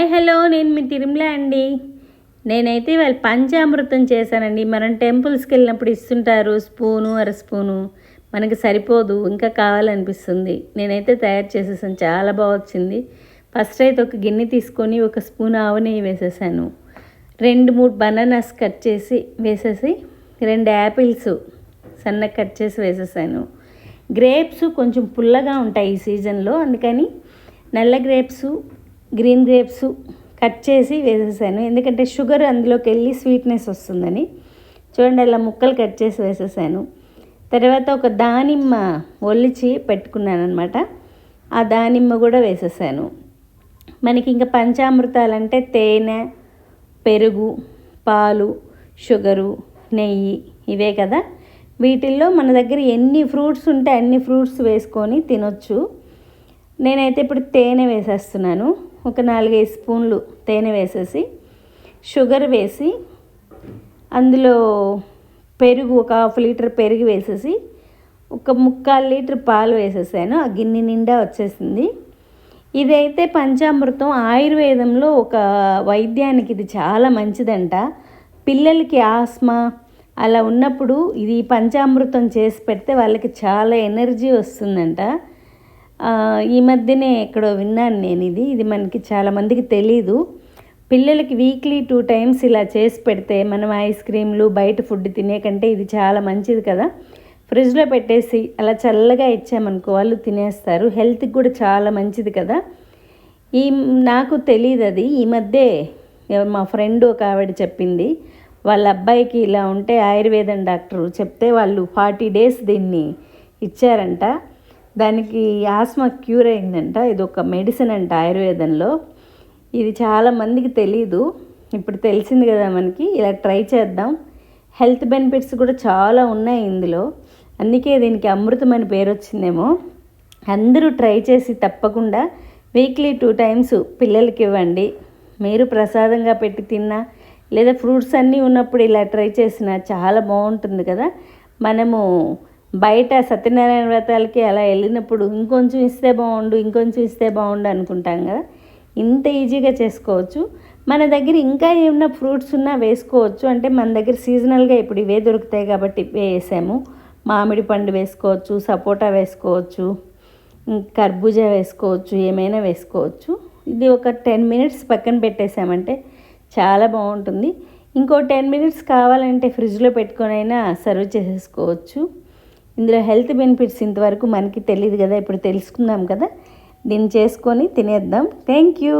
Hi hello నేను మీ తిరుమల అండి. నేనైతే వాళ్ళు పంచామృతం చేశానండి. మనం టెంపుల్స్కి వెళ్ళినప్పుడు ఇస్తుంటారు స్పూను అర స్పూను. మనకి సరిపోదు ఇంకా కావాలనిపిస్తుంది. నేనైతే తయారు చేసేసాను చాలా బాగా వచ్చింది. ఫస్ట్ అయితే ఒక గిన్నె తీసుకొని ఒక స్పూన్ ఆవు నెయ్యి వేసేసాను. రెండు మూడు బనానాస్ కట్ చేసి వేసేసి రెండు యాపిల్స్ సన్నగా కట్ చేసి వేసేసాను. గ్రేప్స్ కొంచెం పుల్లగా ఉంటాయి ఈ సీజన్లో అందుకని నల్ల గ్రేప్స్ గ్రీన్ గ్రేప్స్ కట్ చేసి వేసేసాను. ఎందుకంటే షుగర్ అందులోకి వెళ్ళి స్వీట్నెస్ వస్తుందని. చూడండి అలా ముక్కలు కట్ చేసి వేసేసాను. తర్వాత ఒక దానిమ్మ ఒలిచి పెట్టుకున్నాను అనమాట ఆ దానిమ్మ కూడా వేసేసాను. మనకి ఇంకా పంచామృతాలంటే తేనె పెరుగు పాలు షుగరు నెయ్యి ఇవే కదా. వీటిల్లో మన దగ్గర ఎన్ని ఫ్రూట్స్ ఉంటే అన్ని ఫ్రూట్స్ వేసుకొని తినొచ్చు. నేనైతే ఇప్పుడు తేనె వేసేస్తున్నాను. ఒక నాలుగైదు స్పూన్లు తేనె వేసేసి షుగర్ వేసి అందులో పెరుగు ఒక హాఫ్ లీటర్ పెరుగు వేసేసి ఒక ముక్కాలు లీటర్ పాలు వేసేసాను. ఆ గిన్నె నిండా వచ్చేసింది. ఇదైతే పంచామృతం. ఆయుర్వేదంలో ఒక వైద్యానికి ఇది చాలా మంచిదంట. పిల్లలకి ఆస్మా అలా ఉన్నప్పుడు ఇది పంచామృతం చేసి పెడితే వాళ్ళకి చాలా ఎనర్జీ వస్తుందంట. ఈ మధ్యనే ఎక్కడో విన్నాను నేను ఇది. ఇది మనకి చాలామందికి తెలీదు. పిల్లలకి వీక్లీ టూ టైమ్స్ ఇలా చేసి పెడితే మనం ఐస్ క్రీమ్లు బయట ఫుడ్ తినే కంటే ఇది చాలా మంచిది కదా. ఫ్రిడ్జ్లో పెట్టేసి అలా చల్లగా ఇచ్చామనుకో వాళ్ళు తినేస్తారు. హెల్త్కి కూడా చాలా మంచిది కదా. ఈ నాకు తెలియదు అది. ఈ మధ్య మా ఫ్రెండ్ ఒక ఆవిడ చెప్పింది. వాళ్ళ అబ్బాయికి ఇలా ఉంటే ఆయుర్వేదం డాక్టరు చెప్తే వాళ్ళు ఫార్టీ డేస్ దీన్ని ఇచ్చారంట. దానికి ఆస్మా క్యూర్ అయిందంట. ఇది ఒక మెడిసిన్ అంట ఆయుర్వేదంలో. ఇది చాలా మందికి తెలీదు. ఇప్పుడు తెలిసింది కదా మనకి. ఇలా ట్రై చేద్దాం. హెల్త్ బెనిఫిట్స్ కూడా చాలా ఉన్నాయి ఇందులో. అందుకే దీనికి అమృతం అని పేరు వచ్చిందేమో. అందరూ ట్రై చేసి తప్పకుండా వీక్లీ టూ టైమ్స్ పిల్లలకి ఇవ్వండి. మీరు ప్రసాదంగా పెట్టి తిన్నా లేదా ఫ్రూట్స్ అన్నీ ఉన్నప్పుడు ఇలా ట్రై చేసినా చాలా బాగుంటుంది కదా. మనము బయట సత్యనారాయణ వ్రతాలకి అలా వెళ్ళినప్పుడు ఇంకొంచెం ఇస్తే బాగుండు ఇంకొంచెం ఇస్తే బాగుండు అనుకుంటాం కదా. ఇంత ఈజీగా చేసుకోవచ్చు. మన దగ్గర ఇంకా ఏమన్నా ఫ్రూట్స్ ఉన్నా వేసుకోవచ్చు. అంటే మన దగ్గర సీజనల్గా ఇప్పుడు ఇవే దొరుకుతాయి కాబట్టి వేసాము. మామిడి పండు వేసుకోవచ్చు సపోటా వేసుకోవచ్చు కర్బూజా వేసుకోవచ్చు ఏమైనా వేసుకోవచ్చు. ఇది ఒక టెన్ మినిట్స్ పక్కన పెట్టేసామంటే చాలా బాగుంటుంది. ఇంకో టెన్ మినిట్స్ కావాలంటే ఫ్రిడ్జ్లో పెట్టుకొని అయినా సర్వ్ చేసేసుకోవచ్చు. ఇందులో హెల్త్ బెనిఫిట్స్ ఇంతవరకు మనకి తెలియదు కదా ఇప్పుడు తెలుసుకుందాం కదా. దీన్ని చేసుకొని తినేద్దాం. Thank you.